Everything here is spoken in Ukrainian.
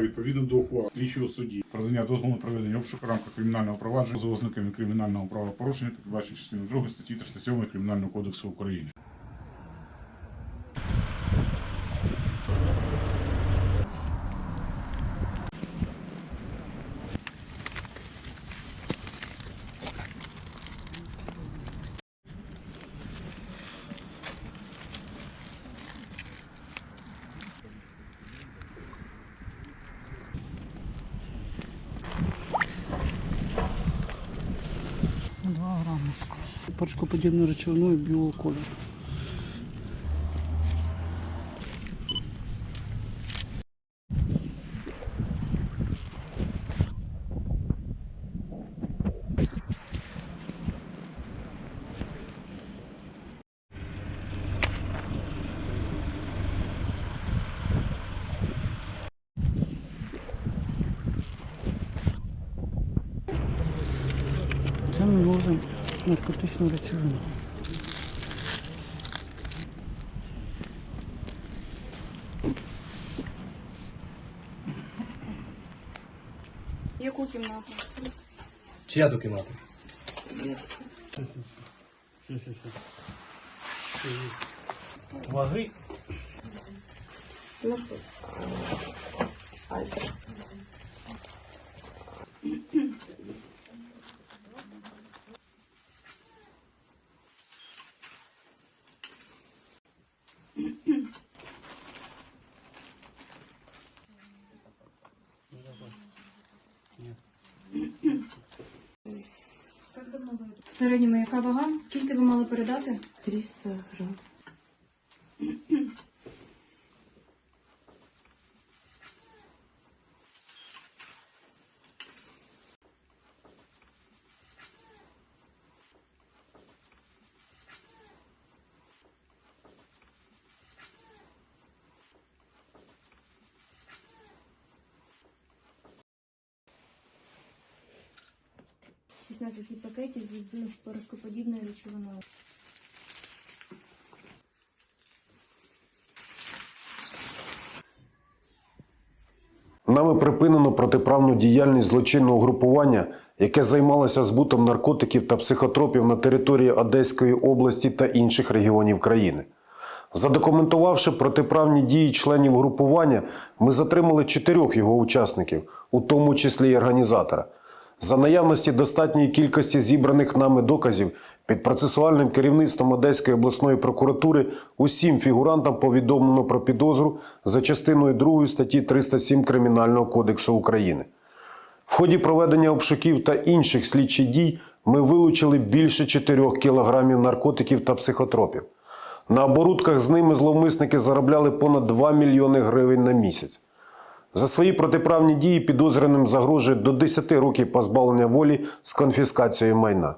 Відповідно до ухвали слідчого судді про надання дозволу на проведення обшуку в рамках кримінального провадження за ознаками кримінального правопорушення, передбачені частиною 2 статті 307 Кримінального кодексу України. Два грами. Паршкоподібною речовиною білого кольору. Ми можемо наркотичну речовину. Яку кімнату? Чия то кімната? Ваги. Середньому яка вага? Скільки ви мали передати? 300 грамм. – 16 пакетів з порошкоподібною речовиною. Нами припинено протиправну діяльність злочинного групування, яке займалося збутом наркотиків та психотропів на території Одеської області та інших регіонів країни. Задокументувавши протиправні дії членів групування, ми затримали чотирьох його учасників, у тому числі й організатора. За наявності достатньої кількості зібраних нами доказів під процесуальним керівництвом Одеської обласної прокуратури усім фігурантам повідомлено про підозру за частиною 2 статті 307 Кримінального кодексу України. В ході проведення обшуків та інших слідчих дій ми вилучили більше 4 кілограмів наркотиків та психотропів. На оборудках з ними зловмисники заробляли понад 2 мільйони гривень на місяць. За свої протиправні дії підозреним загрожує до 10 років позбавлення волі з конфіскацією майна.